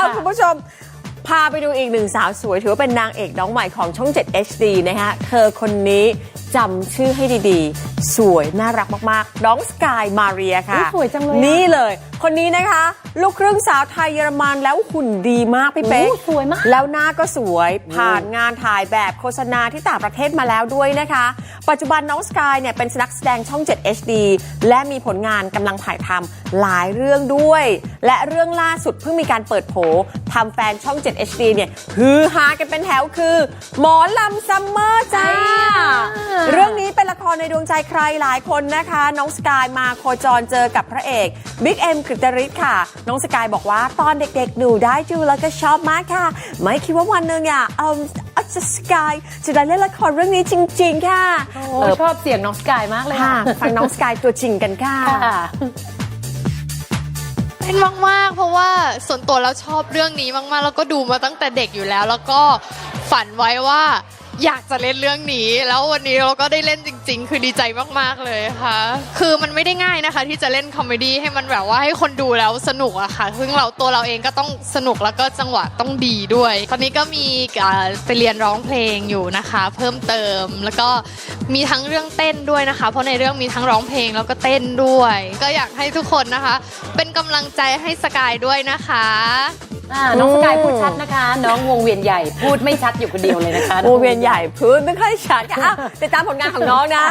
าวคุณผู้ชมพาไปดูอีกหนึ่งสาวสวย ถือว่าเป็นนางเอกน้องใหม่ของช่อง 7 HD นะคะเธอคนนี้จำชื่อให้ดีๆ สวยน่ารักมากๆ น้องสกายมาเรียค่ะอุ๊ยสวยจังเลยอะนี่เลย คนนี้นะคะ ลูกครึ่งสาวไทยเยอรมันแล้วหุ่นดีมากพี่เป๊กโอ้สวยมาก แล้วหน้าก็สวยผ่านงานถ่ายแบบโฆษณาที่ต่างประเทศมาแล้วด้วยนะคะ ปัจจุบันน้องสกายเนี่ยเป็นนักแสดงช่อง 7 HD และมีผลงานกำลังถ่ายทำหลายเรื่องด้วย และเรื่องล่าสุดเพิ่งมีการเปิดโผทำแฟนช่อง 7 HD เนี่ยฮือฮากันเป็นแถวคือ หมอลำซัมเมอร์จ้าไอ้ยาเรื่องนี้เป็นละครในดวงใจใครหลายคนนะคะ น้องสกายมาโคจรเจอกับพระเอกบิ๊กเอ็มกฤตริศค่ะ น้องสกายบอกว่าตอนเด็กๆ หนูได้ดูแล้วก็ชอบมากค่ะ ไม่คิดว่าวันหนึ่งอะ เออจะสกายจะได้เล่นละครเรื่องนี้จริง ๆ ค่ะโอ้เออชอบเสียงน้องสกายมากเลยค่ะ ฟังน้องสกายตัวจริงกันค่ะค่ะเล่นมากๆ เพราะว่าส่วนตัวแล้วชอบเรื่องนี้มากๆ แล้วก็ดูมาตั้งแต่เด็กอยู่แล้ว แล้วก็ฝันไว้ว่า อยากจะเล่นเรื่องนี้ แล้ววันนี้เราก็ได้เล่นจริง ๆ คือดีใจมากๆเลยค่ะ คือมันไม่ได้ง่ายนะคะ ที่จะเล่นคอมเมดี้ให้มันแบบว่าให้คนดูแล้วสนุกอะค่ะ ซึ่งเราตัวเราเองก็ต้องสนุกแล้วก็จังหวะต้องดีด้วย ตอนนี้ก็มีอ่าไปเรียนร้องเพลงอยู่นะคะ เพิ่มเติมแล้วก็มีทั้งเรื่องเต้นด้วยนะคะ เพราะในเรื่องมีทั้งร้องเพลงแล้วก็เต้นด้วย ก็อยากให้ทุกคนนะคะ เป็นกำลังใจให้สกายด้วยนะคะ อ่าน้องสกายพูดชัดนะคะ น้องวงเวียนใหญ่พูดไม่ชัดอยู่คนเดียวเลยนะคะโอเวียนใหญ่พื้นไม่ค่อยชัดค่ะอ้าวติดตามผลงานของน้องนะ